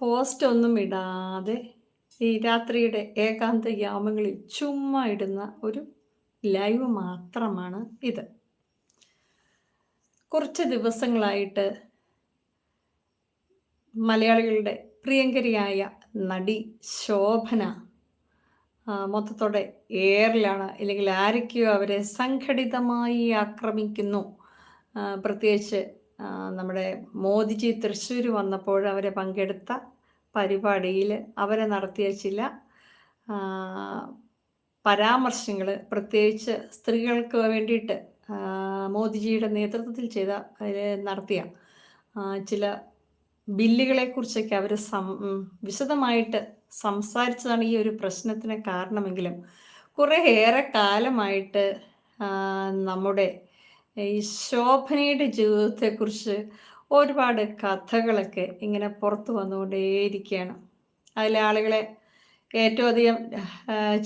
Post ഒന്നും ഇടാതെ ഈ രാത്രിയുടെ ഏകാന്ത യാമങ്ങളിൽ ചുമ്മാ ഇടുന്ന ഒരു ലൈവ് മാത്രമാണ് ഇത്. കുറച്ച് ദിവസങ്ങളായിട്ട് മലയാളികളുടെ പ്രിയങ്കരിയായ നടി ശോഭന മൊത്തത്തോടെ എയറിലാണ് അല്ലെങ്കിൽ ആരൊക്കെയോ അവരെ സംഘടിതമായി ആക്രമിക്കുന്നു. പ്രത്യേകിച്ച് നമ്മുടെ മോദിജി തൃശ്ശൂർ വന്നപ്പോൾ അവരെ പങ്കെടുത്ത പരിപാടിയിൽ അവരെ നടത്തിയ ചില പരാമർശങ്ങൾ പ്രത്യേകിച്ച് സ്ത്രീകൾക്ക് വേണ്ടിയിട്ട് മോദിജിയുടെ നേതൃത്വത്തിൽ ചെയ്ത നടത്തിയ ചില ബില്ലുകളെക്കുറിച്ചൊക്കെ അവർ സം വിശദമായിട്ട് സംസാരിച്ചതാണ് ഈ ഒരു പ്രശ്നത്തിന് കാരണമെങ്കിലും കുറേ ഏറെ കാലമായിട്ട് നമ്മുടെ ഈ ശോഭനയുടെ ജീവിതത്തെക്കുറിച്ച് ഒരുപാട് കഥകളൊക്കെ ഇങ്ങനെ പുറത്തു വന്നുകൊണ്ടേയിരിക്കുകയാണ്. അതിലെ ആളുകളെ ഏറ്റവും അധികം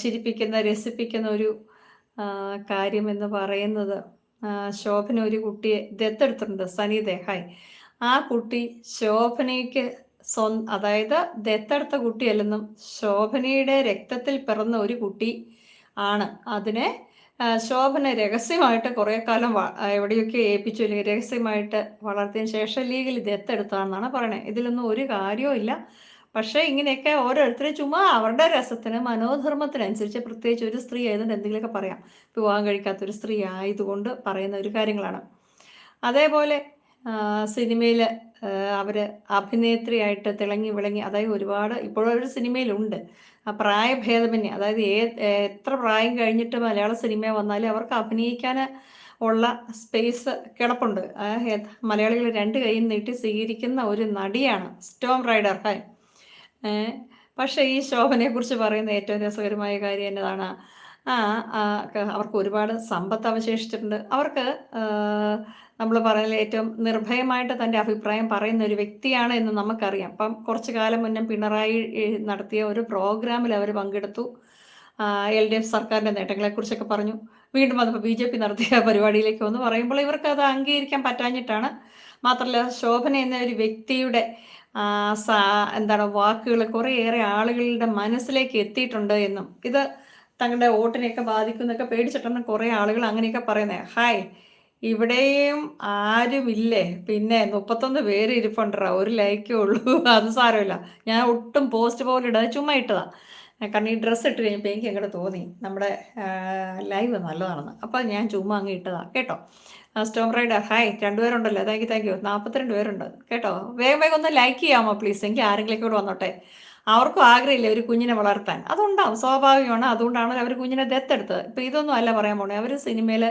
ചിരിപ്പിക്കുന്ന രസിപ്പിക്കുന്ന ഒരു കാര്യം എന്ന് പറയുന്നത് ശോഭന ഒരു കുട്ടിയെ ദത്തെടുത്തിട്ടുണ്ട്. സനി ദേഹായ് ആ കുട്ടി ശോഭനയ്ക്ക് സ്വ അതായത് ദത്തെടുത്ത കുട്ടിയല്ലെന്നും ശോഭനയുടെ രക്തത്തിൽ പിറന്ന ഒരു കുട്ടി ആണ്. അതിനെ ശോഭന രഹസ്യമായിട്ട് കുറേ കാലം എവിടെയൊക്കെ ഏൽപ്പിച്ചു അല്ലെങ്കിൽ രഹസ്യമായിട്ട് വളർത്തിയതിന് ശേഷം ലീഗിൽ ദത്തെടുത്താണെന്നാണ് പറയണത് ഇതിലൊന്നും ഒരു കാര്യവും ഇല്ല. പക്ഷേ ഇങ്ങനെയൊക്കെ ഓരോരുത്തരും ചുമ്മാ അവരുടെ രസത്തിന് മനോധർമ്മത്തിനനുസരിച്ച് പ്രത്യേകിച്ച് ഒരു സ്ത്രീ ആയതുകൊണ്ട് എന്തെങ്കിലുമൊക്കെ പറയാം. വിവാഹം കഴിക്കാത്ത ഒരു സ്ത്രീ ആയതുകൊണ്ട് പറയുന്ന ഒരു കാര്യങ്ങളാണ്. അതേപോലെ സിനിമയിൽ അവർ അഭിനേത്രിയായിട്ട് തിളങ്ങി വിളങ്ങി അതായത് ഒരുപാട് ഇപ്പോഴൊരു സിനിമയിലുണ്ട്. ആ പ്രായഭേദമന്യേ അതായത് ഏ എത്ര പ്രായം കഴിഞ്ഞിട്ട് മലയാള സിനിമ വന്നാലും അവർക്ക് അഭിനയിക്കാൻ ഉള്ള സ്പേസ് കിടപ്പുണ്ട്. മലയാളികൾ രണ്ട് കൈയും നീട്ടി സ്വീകരിക്കുന്ന ഒരു നടിയാണ് സ്റ്റോം റൈഡർ. പക്ഷേ ഈ ശോഭനയെക്കുറിച്ച് പറയുന്ന ഏറ്റവും രസകരമായ കാര്യം എന്നതാണ്. അവർക്ക് ഒരുപാട് സമ്പത്ത് അവശേഷിച്ചിട്ടുണ്ട്. അവർക്ക് നമ്മൾ പറയുന്ന ഏറ്റവും നിർഭയമായിട്ട് തന്റെ അഭിപ്രായം പറയുന്ന ഒരു വ്യക്തിയാണ് എന്ന് നമുക്കറിയാം. അപ്പം കുറച്ച് കാലം മുന്നേ പിണറായി നടത്തിയ ഒരു പ്രോഗ്രാമിൽ അവർ പങ്കെടുത്തു. എൽ ഡി എഫ് സർക്കാരിന്റെ നേട്ടങ്ങളെക്കുറിച്ചൊക്കെ പറഞ്ഞു. വീണ്ടും അതിപ്പോൾ ബി ജെ പി നടത്തിയ പരിപാടിയിലേക്ക് വന്ന്. പറയുമ്പോൾ ഇവർക്ക് അത് അംഗീകരിക്കാൻ പറ്റാഞ്ഞിട്ടാണ്. മാത്രമല്ല ശോഭന എന്ന ഒരു വ്യക്തിയുടെ എന്താണ് വാക്കുകൾ കുറേയേറെ ആളുകളുടെ മനസ്സിലേക്ക് എത്തിയിട്ടുണ്ട് എന്നും. ഇത് തങ്ങളുടെ വോട്ടിനെയൊക്കെ ബാധിക്കുന്നൊക്കെ പേടിച്ചിട്ടാണ് കുറേ ആളുകൾ അങ്ങനെയൊക്കെ പറയുന്നത് ഹായ്. ഇവിടെയും ആരുമില്ലേ? പിന്നെ മുപ്പത്തൊന്ന് പേര് ഇരിപ്പുണ്ടോ ഒരു ലൈക്കേ ഉള്ളൂ. അത് സാരമില്ല. ഞാൻ ഒട്ടും പോസ്റ്റ് പോലും ഇടാതെ ചുമ്മാ ഇട്ടതാ. കാരണം ഈ ഡ്രസ്സ് ഇട്ട് കഴിഞ്ഞപ്പോൾ എനിക്ക് അങ്ങോട്ട് തോന്നി. നമ്മുടെ ലൈവ് നല്ലതാണെന്ന്. അപ്പോൾ ഞാൻ ചുമ്മാ അങ്ങ് ഇട്ടതാ. കേട്ടോ? Storm rider hi. രണ്ടുപേരുണ്ടല്ലോ. Thank you thank you. നാൽപ്പത്തിരണ്ട് പേരുണ്ട്. കേട്ടോ? വേഗം വേഗം ഒന്ന് ലൈക്ക് ചെയ്യാമോ പ്ലീസ്? എനിക്ക് ആരെങ്കിലും കൂടെ വന്നോട്ടെ. അവർക്കും ആഗ്രഹമില്ല ഒരു കുഞ്ഞിനെ വളർത്താൻ. അതുണ്ടാവും സ്വാഭാവികമാണ്. അതുകൊണ്ടാണ് അവർ കുഞ്ഞിനെ ദത്തെടുത്തത്. ഇപ്പം ഇതൊന്നും അല്ല പറയാൻ പോണേ. അവർ സിനിമയിൽ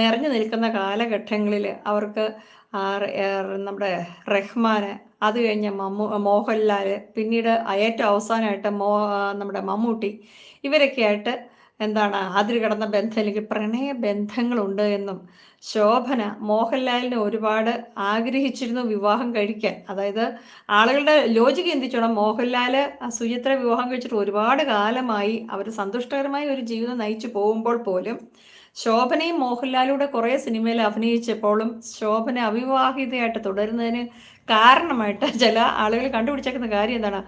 നിറഞ്ഞു നിൽക്കുന്ന കാലഘട്ടങ്ങളിൽ അവർക്ക് നമ്മുടെ റഹ്മാന് അത് കഴിഞ്ഞ് മമ്മൂ മോഹൻലാൽ പിന്നീട് ഏറ്റവും അവസാനമായിട്ട് മോ നമ്മുടെ മമ്മൂട്ടി ഇവരൊക്കെ ആയിട്ട് എന്താണ്? അതിൽ കടന്ന ബന്ധം അല്ലെങ്കിൽ പ്രണയ ബന്ധങ്ങളുണ്ട് എന്നും ശോഭന മോഹൻലാലിനെ ഒരുപാട് ആഗ്രഹിച്ചിരുന്നു വിവാഹം കഴിക്കാൻ. അതായത് ആളുകളുടെ ലോജിക്ക് എന്തിച്ചോണം മോഹൻലാൽ സുചിത്ര വിവാഹം കഴിച്ചിട്ട് ഒരുപാട് കാലമായി അവർ സന്തുഷ്ടകരമായ ഒരു ജീവിതം നയിച്ചു പോകുമ്പോൾ പോലും ശോഭനയും മോഹൻലാലൂടെ കുറേ സിനിമയിൽ അഭിനയിച്ചപ്പോഴും ശോഭന അവിവാഹിതയായിട്ട് തുടരുന്നതിന് കാരണമായിട്ട് ചില ആളുകൾ കണ്ടുപിടിച്ചേക്കുന്ന കാര്യം എന്താണ്?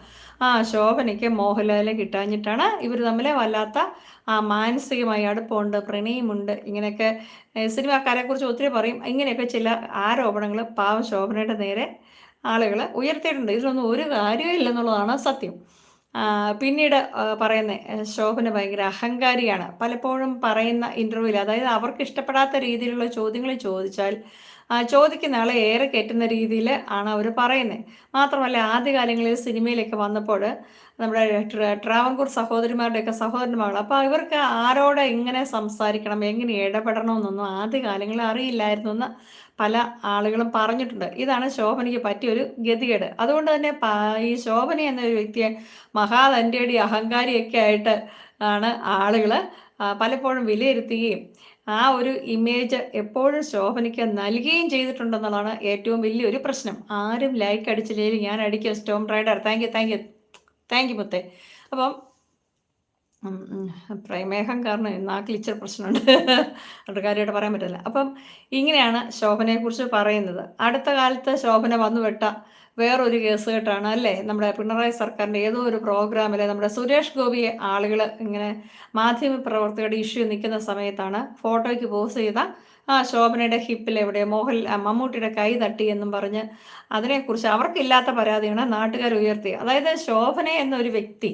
ആ ശോഭനയ്ക്ക് മോഹൻലാലെ കിട്ടാഞ്ഞിട്ടാണ് ഇവർ തമ്മിലെ വല്ലാത്ത ആ മാനസികമായ അടുപ്പമുണ്ട് പ്രണയമുണ്ട്. ഇങ്ങനെയൊക്കെ സിനിമാക്കാരെക്കുറിച്ച് ഒത്തിരി പറയും. ഇങ്ങനെയൊക്കെ ചില ആരോപണങ്ങൾ പാവം ശോഭനയുടെ നേരെ ആളുകൾ ഉയർത്തിയിട്ടുണ്ട്. ഇതിലൊന്നും ഒരു കാര്യമില്ലെന്നുള്ളതാണ് സത്യം. പിന്നീട് പറയുന്ന ശോഭന ഭയങ്കര അഹങ്കാരിയാണ്. പലപ്പോഴും പറയുന്ന ഇന്റർവ്യൂവിൽ അതായത് അവർക്ക് ഇഷ്ടപ്പെടാത്ത രീതിയിലുള്ള ചോദ്യങ്ങൾ ചോദിച്ചാൽ ചോദിക്കുന്ന ആളെ ഏറെ കയറ്റുന്ന രീതിയിൽ ആണ് അവർ പറയുന്നത് മാത്രമല്ല ആദ്യകാലങ്ങളിൽ സിനിമയിലൊക്കെ വന്നപ്പോൾ നമ്മുടെ ട്ര- ട്രാവൻകൂർ സഹോദരിമാരുടെയൊക്കെ സഹോദരന്മാർ അപ്പോൾ ഇവർക്ക് ആരോട് എങ്ങനെ സംസാരിക്കണം എങ്ങനെ ഇടപെടണമെന്നൊന്നും ആദ്യകാലങ്ങളിൽ അറിയില്ലായിരുന്നു എന്ന് പല ആളുകളും പറഞ്ഞിട്ടുണ്ട്. ഇതാണ് ശോഭനയ്ക്ക് പറ്റിയൊരു ഗതികേട്. അതുകൊണ്ട് തന്നെ ഈ ശോഭന എന്നൊരു വ്യക്തിയെ മഹാതന്റെടി അഹങ്കാരിയൊക്കെ ആയിട്ട് ആണ് ആളുകൾ പലപ്പോഴും വിലയിരുത്തുകയും ആ ഒരു ഇമേജ് എപ്പോഴും ശോഭനയ്ക്ക് നൽകുകയും ചെയ്തിട്ടുണ്ടെന്നുള്ളതാണ് ഏറ്റവും വലിയൊരു പ്രശ്നം. ആരും ലൈക്ക് അടിച്ചില്ലെങ്കിൽ ഞാൻ അടിക്കും. Storm rider thank you thank you thank you മുത്തേ. അപ്പം. പ്രമേഹം കാരണം നാക്കിൽ ക്ലിച്ചർ പ്രശ്നമുണ്ട്. അതുകൊണ്ട് പറയാൻ പറ്റില്ല. അപ്പം ഇങ്ങനെയാണ് ശോഭനയെക്കുറിച്ച് പറയുന്നത്. അടുത്ത കാലത്ത് ശോഭന വന്നുവിട്ട വേറൊരു കേസ് കേട്ടാണ് അല്ലേ നമ്മുടെ പിണറായി സർക്കാരിന്റെ ഏതോ ഒരു പ്രോഗ്രാമിൽ നമ്മുടെ സുരേഷ് ഗോപിയെ ആളുകൾ ഇങ്ങനെ മാധ്യമ പ്രവർത്തകരുടെ ഇഷ്യൂ നിൽക്കുന്ന സമയത്താണ് ഫോട്ടോയ്ക്ക് പോസ് ചെയ്ത ആ ശോഭനയുടെ ഹിപ്പിൽ എവിടെ മോഹൻ മമ്മൂട്ടിയുടെ കൈ തട്ടി എന്നും പറഞ്ഞ് അതിനെക്കുറിച്ച് അവർക്കില്ലാത്ത പരാതിയാണ് നാട്ടുകാർ ഉയർത്തി അതായത് ശോഭന എന്നൊരു വ്യക്തി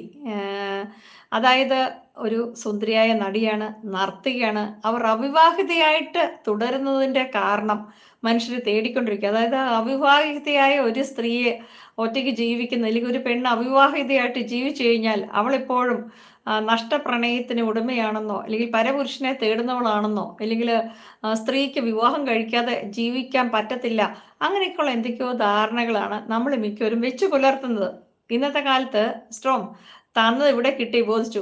അതായത് ഒരു സുന്ദരിയായ നടിയാണ് നർത്തകിയാണ് അവർ അവിവാഹിതയായിട്ട് തുടരുന്നതിന്റെ കാരണം മനുഷ്യർ തേടിക്കൊണ്ടിരിക്കുക. അതായത് അവിവാഹിതയായ ഒരു സ്ത്രീയെ ഒറ്റയ്ക്ക് ജീവിക്കുന്ന അല്ലെങ്കിൽ ഒരു പെണ്ണ് അവിവാഹിതയായിട്ട് ജീവിച്ചു കഴിഞ്ഞാൽ അവളിപ്പോഴും നഷ്ടപ്രണയത്തിന് ഉടമയാണെന്നോ അല്ലെങ്കിൽ പരപുരുഷനെ തേടുന്നവളാണെന്നോ അല്ലെങ്കിൽ സ്ത്രീക്ക് വിവാഹം കഴിക്കാതെ ജീവിക്കാൻ പറ്റത്തില്ല അങ്ങനെയൊക്കെയുള്ള എന്തൊക്കെയോ ധാരണകളാണ് നമ്മൾ മിക്കവരും വെച്ചു പുലർത്തുന്നത്. ഇന്നത്തെ കാലത്ത് സ്ട്രോങ് തന്നത് ഇവിടെ കിട്ടി ബോധിച്ചു.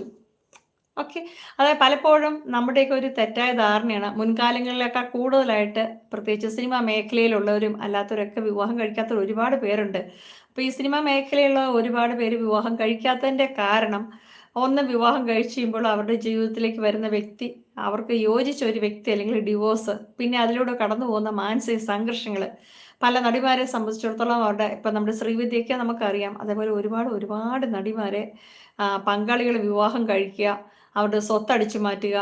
ഓക്കെ. അതായത് പലപ്പോഴും നമ്മുടെയൊക്കെ ഒരു തെറ്റായ ധാരണയാണ് മുൻകാലങ്ങളിലൊക്കെ കൂടുതലായിട്ട് പ്രത്യേകിച്ച് സിനിമാ മേഖലയിലുള്ളവരും അല്ലാത്തവരൊക്കെ വിവാഹം കഴിക്കാത്തവർ ഒരുപാട് പേരുണ്ട്. അപ്പോൾ ഈ സിനിമാ മേഖലയിലുള്ള ഒരുപാട് പേര് വിവാഹം കഴിക്കാത്തതിന്റെ കാരണം ഒന്ന് വിവാഹം കഴിച്ച് കഴിയുമ്പോൾ അവരുടെ ജീവിതത്തിലേക്ക് വരുന്ന വ്യക്തി അവർക്ക് യോജിച്ച ഒരു വ്യക്തി അല്ലെങ്കിൽ ഡിവോഴ്സ് പിന്നെ അതിലൂടെ കടന്നു പോകുന്ന മാനസിക സംഘർഷങ്ങൾ പല നടിമാരെ സംബന്ധിച്ചിടത്തോളം അവരുടെ ഇപ്പം നമ്മുടെ ശ്രീവിദ്യയ്ക്ക് നമുക്കറിയാം അതേപോലെ ഒരുപാട് ഒരുപാട് നടിമാരെ പങ്കാളികൾ വിവാഹം കഴിക്കുക അവരുടെ സ്വത്തടിച്ചു മാറ്റുക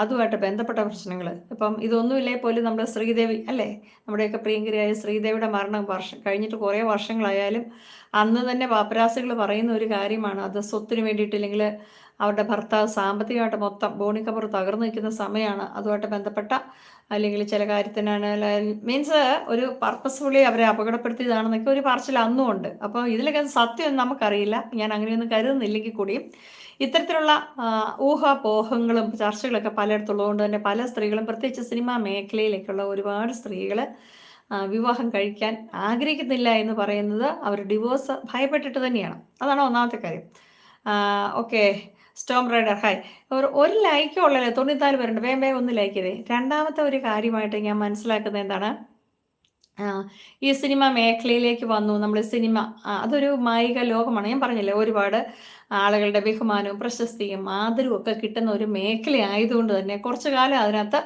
അതുമായിട്ട് ബന്ധപ്പെട്ട പ്രശ്നങ്ങൾ ഇപ്പം ഇതൊന്നുമില്ലേ പോലും നമ്മുടെ ശ്രീദേവി അല്ലേ? നമ്മുടെയൊക്കെ പ്രിയങ്കരിയായ ശ്രീദേവിയുടെ മരണം വർഷം കഴിഞ്ഞിട്ട് കുറേ വർഷങ്ങളായാലും അന്ന് തന്നെ പാപ്പരാസികൾ പറയുന്ന ഒരു കാര്യമാണ് അത് സ്വത്തിന് വേണ്ടിയിട്ട് അല്ലെങ്കിൽ അവരുടെ ഭർത്താവ് സാമ്പത്തികമായിട്ട് മൊത്തം ബോണിക്കപ്പുറം തകർന്നു നിൽക്കുന്ന സമയമാണ് അതുമായിട്ട് ബന്ധപ്പെട്ട അല്ലെങ്കിൽ ചില കാര്യത്തിനാണ് മീൻസ് ഒരു പർപ്പസ്ഫുള്ളി അവരെ അപകടപ്പെടുത്തിയതാണെന്നൊക്കെ ഒരു പറച്ചിൽ അന്നും ഉണ്ട്. അപ്പോൾ ഇതിലൊക്കെ സത്യം നമുക്കറിയില്ല. ഞാൻ അങ്ങനെയൊന്നും കരുതുന്നില്ലെങ്കിൽ കൂടിയും ഇത്തരത്തിലുള്ള ഊഹാപോഹങ്ങളും ചർച്ചകളൊക്കെ പലയിടത്തുള്ളതുകൊണ്ട് തന്നെ പല സ്ത്രീകളും പ്രത്യേകിച്ച് സിനിമാ മേഖലയിലേക്കുള്ള ഒരുപാട് സ്ത്രീകൾ വിവാഹം കഴിക്കാൻ ആഗ്രഹിക്കുന്നില്ല എന്ന് പറയുന്നത് അവർ ഡിവോഴ്സ് ഭയപ്പെട്ടിട്ട് തന്നെയാണ്. അതാണ് ഒന്നാമത്തെ കാര്യം. ഓക്കെ സ്റ്റോം റൈഡർ ഹായ് ഒരു ഒരു ലൈക്കേ ഉള്ളല്ലേ തൊണ്ണൂറ്റാൽ പേരുണ്ട്. വേഗം വേഗം ഒന്ന് ലൈക്ക് ചെയ്തേ. രണ്ടാമത്തെ ഒരു കാര്യമായിട്ട് ഞാൻ മനസ്സിലാക്കുന്നത് എന്താണ്? ഈ സിനിമ മേഖലയിലേക്ക് വന്നു. നമ്മൾ സിനിമ അതൊരു മായിക ലോകമാണ്. ഞാൻ പറഞ്ഞില്ലേ ഒരുപാട് ആളുകളുടെ ബഹുമാനവും പ്രശസ്തിയും ആദരവും ഒക്കെ കിട്ടുന്ന ഒരു മേഖല ആയതുകൊണ്ട് തന്നെ കുറച്ചു കാലം അതിനകത്ത്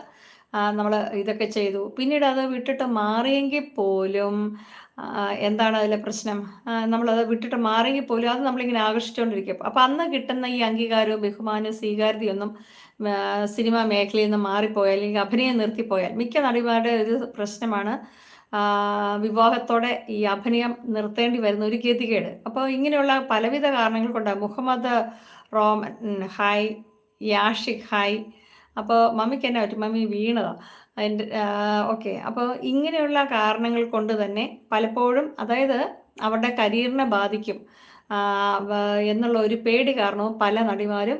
നമ്മൾ ഇതൊക്കെ ചെയ്തു. പിന്നീട് അത് വിട്ടിട്ട് മാറിയെങ്കിൽ പോലും എന്താണ് അതിലെ പ്രശ്നം? നമ്മളത് വിട്ടിട്ട് മാറിയെങ്കിൽ പോലും അത് നമ്മളിങ്ങനെ ആകർഷിച്ചുകൊണ്ടിരിക്കും അപ്പം അന്ന് കിട്ടുന്ന ഈ അംഗീകാരവും ബഹുമാനവും സ്വീകാര്യതയൊന്നും സിനിമ മേഖലയിൽ നിന്ന് മാറിപ്പോയാൽ അല്ലെങ്കിൽ അഭിനയം നിർത്തിപ്പോയാൽ മിക്ക നടിമാരുടെ ഒരു പ്രശ്നമാണ് വിവാഹത്തോടെ ഈ അഭിനയം നിർത്തേണ്ടി വരുന്ന ഒരു ഗതികേട്. അപ്പോൾ ഇങ്ങനെയുള്ള പലവിധ കാരണങ്ങൾ കൊണ്ട് Muhammad Roman hi Yashiq hi അപ്പോൾ മമ്മിക്ക് എന്നെ പറ്റും? മമ്മി വീണതാ. അതിന്റെ ഓക്കെ. അപ്പോൾ ഇങ്ങനെയുള്ള കാരണങ്ങൾ കൊണ്ട് തന്നെ പലപ്പോഴും അതായത് അവരുടെ കരിയറിനെ ബാധിക്കും. എന്നുള്ള ഒരു പേടി കാരണവും പല നടിമാരും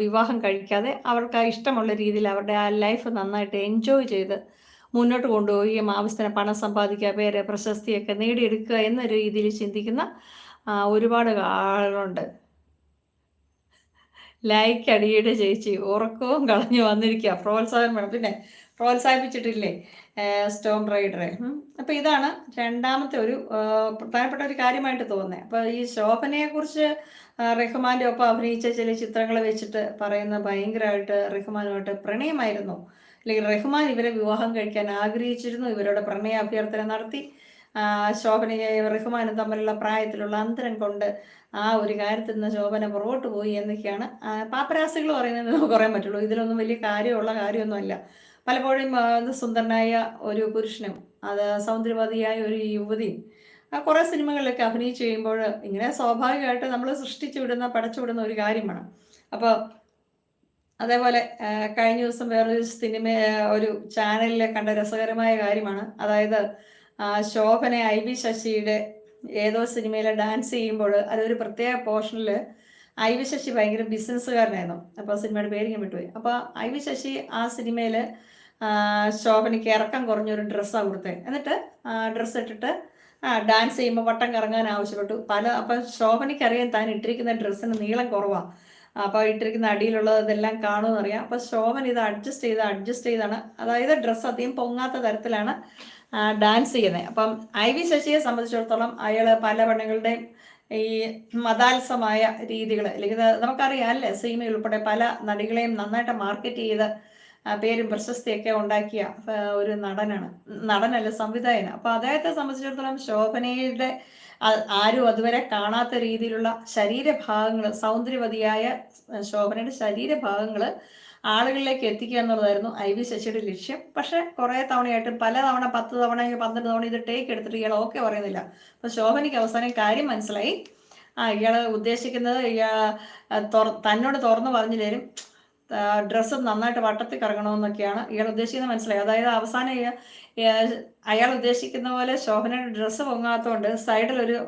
വിവാഹം കഴിക്കാതെ അവർക്ക് ഇഷ്ടമുള്ള രീതിയിൽ അവരുടെ ആ ലൈഫ് നന്നായിട്ട് എൻജോയ് ചെയ്ത് മുന്നോട്ട് കൊണ്ടുപോവുകയും ആവശ്യത്തിന് പണം സമ്പാദിക്കുക പേര് പ്രശസ്തിയൊക്കെ നേടിയെടുക്കുക എന്ന രീതിയിൽ ചിന്തിക്കുന്ന ഒരുപാട് ആളുകളുണ്ട്. ലൈക്ക് അടിയുടെ ചേച്ചി. ഉറക്കവും കളഞ്ഞു വന്നിരിക്കുക പ്രോത്സാഹനം വേണം. പിന്നെ പ്രോത്സാഹിപ്പിച്ചിട്ടില്ലേ? സ്റ്റോം റൈഡറെ അപ്പോൾ ഇതാണ് രണ്ടാമത്തെ ഒരു പ്രധാനപ്പെട്ട ഒരു കാര്യമായിട്ട് തോന്നുന്നത് അപ്പോൾ ഈ ശോഭനയെക്കുറിച്ച് റഹ്മാന്റെ ഒപ്പം അഭിനയിച്ച ചില ചിത്രങ്ങൾ വെച്ചിട്ട് പറയുന്ന ഭയങ്കരമായിട്ട് റഹ്മാനുമായിട്ട് പ്രണയമായിരുന്നു. അല്ലെങ്കിൽ റഹ്മാൻ ഇവരെ വിവാഹം കഴിക്കാൻ ആഗ്രഹിച്ചിരുന്നു. ഇവരുടെ പ്രണയ അഭ്യർത്ഥന നടത്തി. ശോഭനയെ റഹ്മാനും തമ്മിലുള്ള പ്രായത്തിലുള്ള അന്തരം കൊണ്ട് ആ ഒരു കാര്യത്തിൽ നിന്ന് ശോഭന പുറകോട്ട് പോയി എന്നൊക്കെയാണ്. പാപ്പരാസികൾ പറയുന്നത് നമുക്ക് പറയാൻ പറ്റുള്ളൂ. ഇതിലൊന്നും വലിയ കാര്യമുള്ള കാര്യമൊന്നുമല്ല. പലപ്പോഴും സുന്ദരനായ ഒരു പുരുഷനും അത് സൗന്ദര്യവതിയായ ഒരു യുവതിയും കുറേ സിനിമകളിലൊക്കെ അഭിനയിച്ച് കഴിയുമ്പോൾ ഇങ്ങനെ സ്വാഭാവികമായിട്ട് നമ്മൾ സൃഷ്ടിച്ചു വിടുന്ന പടച്ചു വിടുന്ന ഒരു കാര്യമാണ് അപ്പോൾ അതേപോലെ കഴിഞ്ഞ ദിവസം വേറൊരു സിനിമ ഒരു ചാനലിൽ കണ്ട രസകരമായ കാര്യമാണ്. അതായത് ശോഭന ഐ വി ശശിയുടെ ഏതോ സിനിമയിലെ ഡാൻസ് ചെയ്യുമ്പോൾ അതൊരു പ്രത്യേക പോർഷനിൽ ഐ വി ശശി ഭയങ്കര ബിസിനസ്സുകാരനായിരുന്നു അപ്പോൾ സിനിമയുടെ പേര് ഞാൻ വിട്ടുപോയി. അപ്പോൾ ഐ വി ശശി ആ സിനിമയിൽ ശോഭനയ്ക്ക് ഇറക്കം കുറഞ്ഞൊരു ഡ്രസ്സാണ് കൊടുത്തത് എന്നിട്ട് ഡ്രസ്സ് ഇട്ടിട്ട് ഡാൻസ് ചെയ്യുമ്പോൾ വട്ടം കറങ്ങാൻ ആവശ്യപ്പെട്ടു. പല അപ്പം ശോഭനയ്ക്കറിയാൻ താൻ ഇട്ടിരിക്കുന്ന ഡ്രസ്സിന് നീളം കുറവാണ് അപ്പോൾ ഇട്ടിരിക്കുന്ന അടിയിലുള്ളത് ഇതെല്ലാം കാണുമെന്നറിയാം അപ്പോൾ ശോഭൻ ഇത് അഡ്ജസ്റ്റ് ചെയ്ത് അഡ്ജസ്റ്റ് ചെയ്താണ്. അതായത് ഡ്രസ്സ് അധികം പൊങ്ങാത്ത തരത്തിലാണ് ഡാൻസ് ചെയ്യുന്നത് അപ്പം ഐ വി ശശിയെ സംബന്ധിച്ചിടത്തോളം അയാൾ പല പെണ്ണുങ്ങളുടെയും ഈ മതാത്സമായ രീതികൾ അല്ലെങ്കിൽ നമുക്കറിയാം അല്ലേ സീമ ഉൾപ്പെടെ പല നടികളെയും നന്നായിട്ട് മാർക്കറ്റ് ചെയ്ത് പേരും പ്രശസ്തിയൊക്കെ ഉണ്ടാക്കിയ ഒരു നടനാണ് നടനല്ല സംവിധായകൻ അപ്പോൾ അദ്ദേഹത്തെ സംബന്ധിച്ചിടത്തോളം ശോഭനയുടെ ആരും അതുവരെ കാണാത്ത രീതിയിലുള്ള ശരീരഭാഗങ്ങൾ സൗന്ദര്യവതിയായ ശോഭനയുടെ ശരീരഭാഗങ്ങൾ ആളുകളിലേക്ക് എത്തിക്കുക എന്നുള്ളതായിരുന്നു ഐ വി ശശിയുടെ ലക്ഷ്യം. പക്ഷെ കുറേ തവണയായിട്ട് പല തവണ പത്ത് തവണ പന്ത്രണ്ട് തവണ ഇത് ടേക്ക് എടുത്തിട്ട് ഇയാൾ ഓക്കെ പറയുന്നില്ല. അപ്പോൾ ശോഭനയ്ക്ക് അവസാനം കാര്യം മനസ്സിലായി. ആ ഇയാൾ ഉദ്ദേശിക്കുന്നത് ഇയാ തന്നോട് തുറന്നു പറഞ്ഞു തരും. ഡ്രസ്സ് നന്നായിട്ട് വട്ടത്തിൽ കറങ്ങണമെന്നൊക്കെയാണ് ഇയാൾ ഉദ്ദേശിക്കുന്നത് മനസ്സിലായി. അതായത് അവസാനം അയാൾ ഉദ്ദേശിക്കുന്ന പോലെ ശോഭനയുടെ ഡ്രസ്സ് പൊങ്ങാത്തതുകൊണ്ട് സൈഡിലൊരു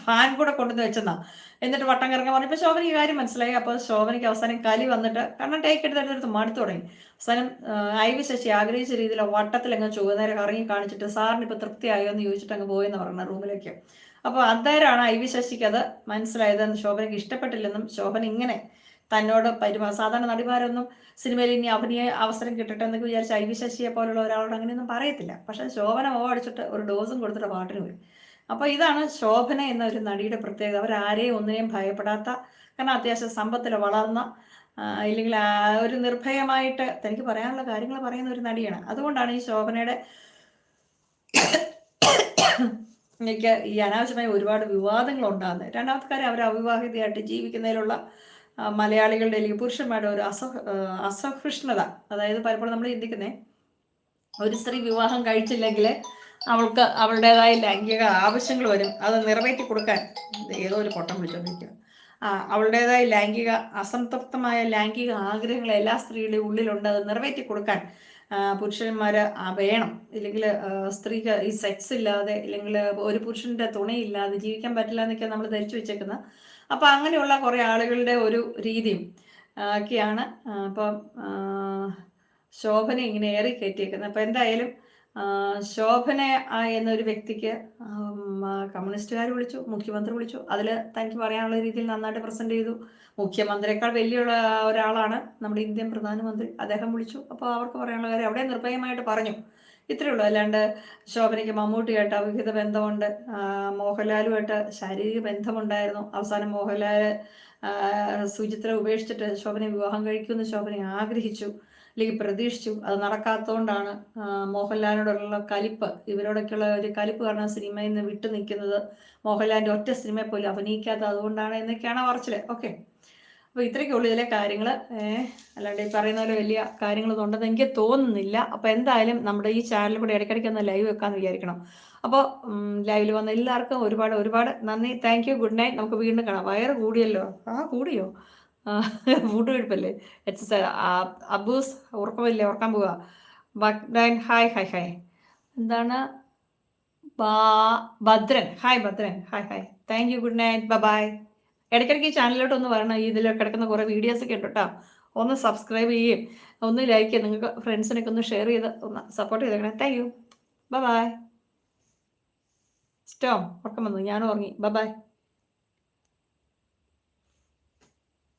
ഫാൻ കൂടെ കൊണ്ടുവന്ന് വെച്ചെന്നാ. എന്നിട്ട് വട്ടം കറങ്ങാൻ പറഞ്ഞപ്പോൾ ശോഭനയ്ക്ക് കാര്യം മനസ്സിലായി. അപ്പോൾ ശോഭനയ്ക്ക് അവസാനം കലി വന്നിട്ട് കാരണം ടേക്ക് എടുത്തെടുത്ത് മടുത്തു തുടങ്ങി. അവസാനം ഐ വി ശശി ആഗ്രഹിച്ച രീതിയിൽ വട്ടത്തിൽ അങ്ങ് ചുവന്നേരെ കറങ്ങി കാണിച്ചിട്ട് സാറിന് ഇപ്പോൾ തൃപ്തിയായോ എന്ന് ചോദിച്ചിട്ട് അങ്ങ് പോയെന്ന് പറഞ്ഞ റൂമിലേക്ക്. അപ്പോൾ അന്നേരമാണ് ഐ വി ശശിക്ക് അത് മനസ്സിലായതെന്ന് ശോഭനയ്ക്ക് ഇഷ്ടപ്പെട്ടില്ലെന്നും ശോഭന ഇങ്ങനെ തന്നോട് പെരുമാ സാധാരണ നടിമാരൊന്നും സിനിമയിൽ ഇനി അഭിനയ അവസരം കിട്ടട്ടെ എന്നൊക്കെ വിചാരിച്ച് ഐ വി ശശിയെ പോലുള്ള ഒരാളോട് അങ്ങനെയൊന്നും പറയത്തില്ല. പക്ഷെ ശോഭന ഓ അടിച്ചിട്ട് ഒരു ഡോസും കൊടുത്തിട്ട് പാട്ടിന് പോയി. അപ്പോൾ ഇതാണ് ശോഭന എന്ന ഒരു നടിയുടെ പ്രത്യേകത. അവരാരെയും ഒന്നിനെയും ഭയപ്പെടാത്ത കാരണം അത്യാവശ്യം സമ്പത്തിൽ വളർന്ന ഇല്ലെങ്കിൽ ഒരു നിർഭയമായിട്ട് തനിക്ക് പറയാനുള്ള കാര്യങ്ങൾ പറയുന്ന ഒരു നടിയാണ്. അതുകൊണ്ടാണ് ഈ ശോഭനയുടെ എനിക്ക് ഈ അനാവശ്യമായ ഒരുപാട് വിവാദങ്ങൾ ഉണ്ടാകുന്നത്. രണ്ടാമത്തെ കാര്യം അവർ അവിവാഹിതയായിട്ട് ജീവിക്കുന്നതിലുള്ള മലയാളികളുടെ അല്ലെങ്കിൽ പുരുഷന്മാരുടെ ഒരു അസഹ ആ, അസഹിഷ്ണുത. അതായത് പലപ്പോഴും നമ്മൾ ചിന്തിക്കുന്നേ ഒരു സ്ത്രീ വിവാഹം കഴിച്ചില്ലെങ്കിൽ അവൾക്ക് അവളുടേതായ ലൈംഗിക ആവശ്യങ്ങൾ വരും. അത് നിറവേറ്റി കൊടുക്കാൻ ഏതോ ഒരു പൊട്ടം വിളിച്ചോണ്ടിരിക്കുക ആ അവളുടേതായ ലൈംഗിക അസംതൃപ്തമായ ലൈംഗിക ആഗ്രഹങ്ങൾ എല്ലാ സ്ത്രീയുടെയും ഉള്ളിലുണ്ട്. അത് നിറവേറ്റി കൊടുക്കാൻ പുരുഷന്മാർ വേണം. ഇല്ലെങ്കിൽ സ്ത്രീക്ക് ഈ സെക്സ് ഇല്ലാതെ ഇല്ലെങ്കിൽ ഒരു പുരുഷന്റെ തുണയില്ലാതെ ജീവിക്കാൻ പറ്റില്ല എന്നൊക്കെ നമ്മൾ ധരിച്ചു വെച്ചേക്കുന്നത്. അപ്പം അങ്ങനെയുള്ള കുറേ ആളുകളുടെ ഒരു രീതിയും ഒക്കെയാണ് അപ്പം ശോഭന ഇങ്ങനെ ഏറി കയറ്റിയേക്കുന്നത്. അപ്പം എന്തായാലും ശോഭന എന്നൊരു വ്യക്തിക്ക് കമ്മ്യൂണിസ്റ്റുകാർ വിളിച്ചു മുഖ്യമന്ത്രി വിളിച്ചു. അതിൽ തനിക്ക് പറയാനുള്ള രീതിയിൽ നന്നായിട്ട് പ്രസന്റ് ചെയ്തു. മുഖ്യമന്ത്രിയേക്കാൾ വലിയ ഒരാളാണ് നമ്മുടെ ഇന്ത്യൻ പ്രധാനമന്ത്രി. അദ്ദേഹം വിളിച്ചു. അപ്പോൾ അവർക്ക് പറയാനുള്ള കാര്യം അവിടെ നിർഭയമായിട്ട് പറഞ്ഞു. ഇത്രയേ ഉള്ളൂ. അല്ലാണ്ട് ശോഭനയ്ക്ക് മമ്മൂട്ടിയായിട്ട് അവിഹിത ബന്ധമുണ്ട്. മോഹൻലാലുമായിട്ട് ശാരീരിക ബന്ധമുണ്ടായിരുന്നു. അവസാനം മോഹൻലാൽ സുചിത്ര ഉപേക്ഷിച്ചിട്ട് ശോഭനയെ വിവാഹം കഴിക്കുമെന്ന് ശോഭന ആഗ്രഹിച്ചു. അല്ലെങ്കിൽ പ്രതീക്ഷിച്ചു. അത് നടക്കാത്തതുകൊണ്ടാണ് മോഹൻലാലിനോടുള്ള കലിപ്പ്. ഇവരോടൊക്കെയുള്ള ഒരു കലിപ്പ് കാരണം സിനിമയിൽ നിന്ന് വിട്ടു നിൽക്കുന്നത് മോഹൻലാലിന്റെ ഒറ്റ സിനിമയെ പോലും അഭിനയിക്കാത്ത അതുകൊണ്ടാണ് എന്നൊക്കെയാണ് പറച്ചിൽ. ഓക്കെ. അപ്പോൾ ഇത്രയൊക്കെ ഉള്ളൂ ഇതിലെ കാര്യങ്ങൾ അല്ലാണ്ട് ഈ പറയുന്ന പോലെ വലിയ കാര്യങ്ങളൊന്നും ഉണ്ടെന്ന് എനിക്ക് തോന്നുന്നില്ല. അപ്പോൾ എന്തായാലും നമ്മുടെ ഈ ചാനൽ കൂടെ ഇടയ്ക്കിടയ്ക്ക് ഒന്ന് ലൈവ് വെക്കാമെന്ന് വിചാരിക്കണം. അപ്പോൾ ലൈവിൽ വന്ന എല്ലാവർക്കും ഒരുപാട് ഒരുപാട് നന്ദി. Thank you. Good night. നമുക്ക് വീണ്ടും കാണാം. വയറ് കൂടിയല്ലോ? ആ കൂടിയോ? ഫുഡ് കഴിപ്പല്ലേ? എക്സസൈസ് അബൂസ് ഉറക്കമില്ലേ? ഉറക്കാൻ പോവുക ബക്ഡൈൻ ഹായ് ഹായ് ഹായ് എന്താണ്? ബാ Bhadran. Hi Bhadran. Hi hi thank you good night bye ഇടയ്ക്കിടയ്ക്ക് ഈ ചാനലിലോട്ട് ഒന്ന് വരണം. ഇതിൽ കിടക്കുന്ന കുറേ വീഡിയോസ് ഒക്കെ ഉണ്ട് കേട്ടോ ഒന്ന് സബ്സ്ക്രൈബ് ചെയ്യും ഒന്ന് ലൈക്ക് ചെയ്യും നിങ്ങൾക്ക് ഫ്രണ്ട്സിനൊക്കെ ഒന്ന് ഷെയർ ചെയ്ത് ഒന്ന് സപ്പോർട്ട് ചെയ്തേക്കണേ. താങ്ക് യു ബൈ സ്റ്റോം ഉറക്കം വന്നു. ഞാനും ഉറങ്ങി. ബൈ